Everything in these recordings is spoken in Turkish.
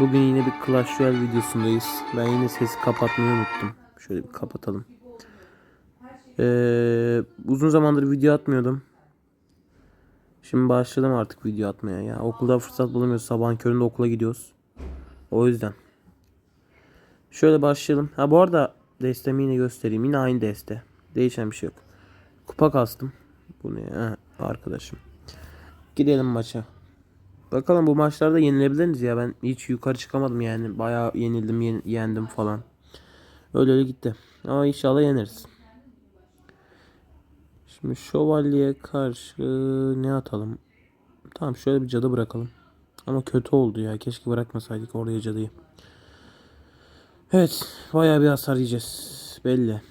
Bugün yine bir Clash Royale videosundayız. Ben yine sesi kapatmayı unuttum. Şöyle bir kapatalım. Ee, uzun zamandır video atmıyordum. Şimdi başladım artık video atmaya ya. Okulda fırsat bulamıyoruz. Sabahın köründe okula gidiyoruz. O yüzden. Şöyle başlayalım. Ha bu arada destemi yine göstereyim. Yine aynı deste. Değişen bir şey yok. Kupa kastım. Bu ne ya? Arkadaşım. Gidelim maça. Bakalım bu maçlarda yenilebilir miyiz ya? Ben hiç yukarı çıkamadım yani. Bayağı yenildim, yen- yendim falan. Öyle öyle gitti. Ama inşallah yeneriz. Şimdi şövalyeye karşı ne atalım? Tamam şöyle bir cadı bırakalım. Ama kötü oldu ya. Keşke bırakmasaydık oraya cadıyı. Evet. Bayağı bir hasar yiyeceğiz. Belli.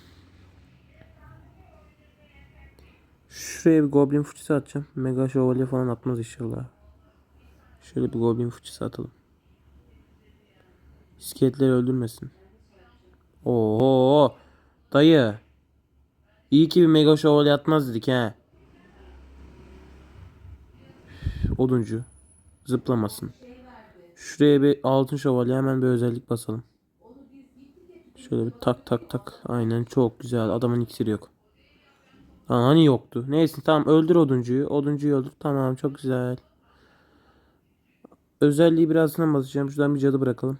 Şuraya bir goblin fıçısı atacağım. Mega şövalye falan atmaz inşallah. Şöyle bir goblin fıçısı atalım. İskeletleri öldürmesin. Oo, dayı. İyi ki bir mega şövalye atmaz dedik he. Oduncu. Zıplamasın. Şuraya bir altın şövalye hemen bir özellik basalım. Şöyle bir tak tak tak. Aynen çok güzel. Adamın iksiri yok. Lan hani yoktu. Neyse tamam öldür oduncuyu. Oduncuyu öldür. Tamam çok güzel. Özelliği birazdan basacağım. Şuradan bir cadı bırakalım.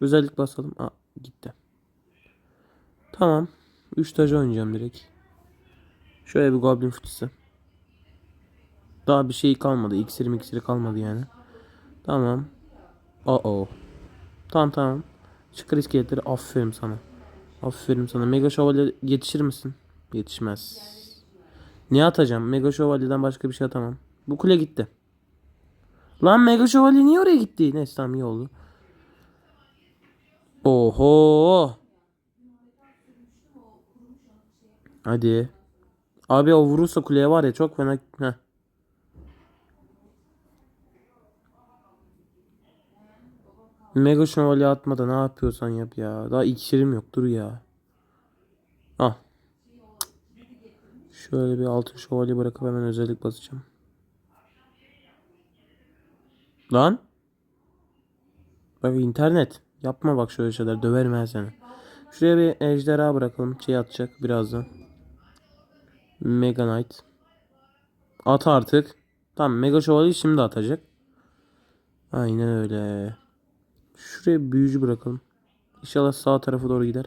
Özellik basalım. Aa gitti. Tamam. 3 tacı oynayacağım direkt. Şöyle bir goblin fıçısı. Daha bir şey kalmadı. İksiri miksiri kalmadı yani. Tamam. Uh oh. Tamam tamam. Çıkar iskeletleri. Aferin sana. Aferin sana. Mega şövalye yetişir misin? Yetişmez. Ne atacağım? Mega şövalyeden başka bir şey atamam. Bu kule gitti. Lan Mega Şövalye niye oraya gitti? Neyse tamam iyi oldu. Oho. Hadi. Abi o vurursa kuleye var ya çok fena. Heh. Mega şövalye atmada ne yapıyorsan yap ya. Daha iksirim yok dur ya. Al. Şöyle bir altın şövalye bırakıp hemen özellik basacağım. Lan. Bak internet. Yapma bak şöyle şeyler. Döverim ben seni. Şuraya bir ejderha bırakalım. Şey atacak birazdan. Mega Knight. At artık. Tamam Mega Şövalye şimdi atacak. Aynen öyle. Şuraya büyücü bırakalım. İnşallah sağ tarafa doğru gider.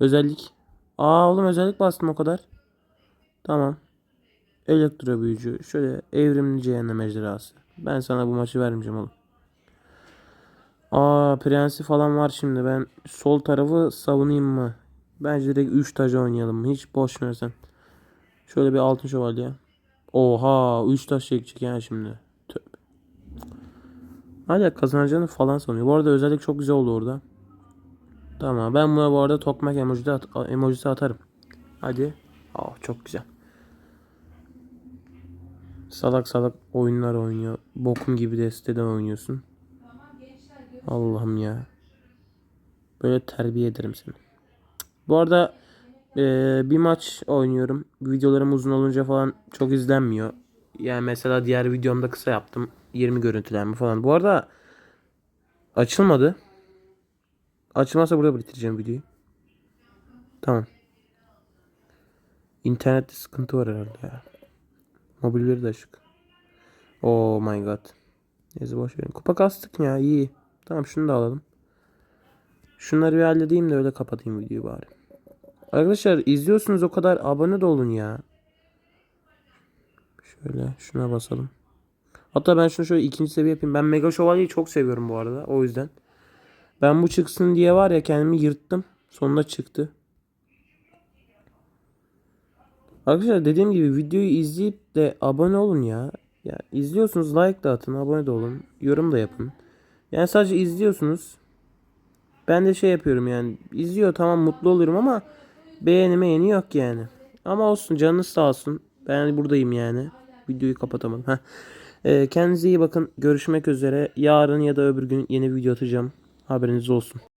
Özellik. Aa oğlum özellik bastım o kadar. Tamam. Elektro büyücü. Şöyle evrimli cehennem ejderhası. Ben sana bu maçı vermeyeceğim oğlum. Aa prensi falan var şimdi. Ben sol tarafı savunayım mı? Bence direkt 3 taca oynayalım. Hiç boş versen. Şöyle bir altın şövalye. Oha 3 taş çekecek yani şimdi. Tövbe. Hala kazanacağını falan sanıyor. Bu arada özellik çok güzel oldu orada. Tamam ben buna bu arada tokmak emoji de at emojisi atarım. Hadi. Aa çok güzel. Salak salak oyunlar oynuyor. Bokum gibi desteden oynuyorsun. Allah'ım ya. Böyle terbiye ederim seni. Bu arada eee, bir maç oynuyorum. Videolarım uzun olunca falan çok izlenmiyor. Yani mesela diğer videomda kısa yaptım. 20 görüntülenme falan. Bu arada açılmadı. Açılmazsa burada bitireceğim videoyu. Tamam. İnternette sıkıntı var herhalde ya. Mobilleri de açık. Oh my god. Neyse boş verin. Kupa kastık ya iyi. Tamam şunu da alalım. Şunları bir halledeyim de öyle kapatayım videoyu bari. Arkadaşlar izliyorsunuz o kadar abone de olun ya. Şöyle şuna basalım. Hatta ben şunu şöyle ikinci seviye yapayım. Ben Mega Şövalye'yi çok seviyorum bu arada. O yüzden. Ben bu çıksın diye var ya kendimi yırttım. Sonunda çıktı. Arkadaşlar dediğim gibi videoyu izleyip de abone olun ya. Ya izliyorsunuz like da atın, abone de olun, yorum da yapın. Yani sadece izliyorsunuz. Ben de şey yapıyorum yani izliyor tamam mutlu olurum ama beğenime yeni yok yani. Ama olsun canınız sağ olsun. Ben buradayım yani. Videoyu kapatamadım. Heh. Ee, kendinize iyi bakın. Görüşmek üzere. Yarın ya da öbür gün yeni video atacağım. Haberiniz olsun.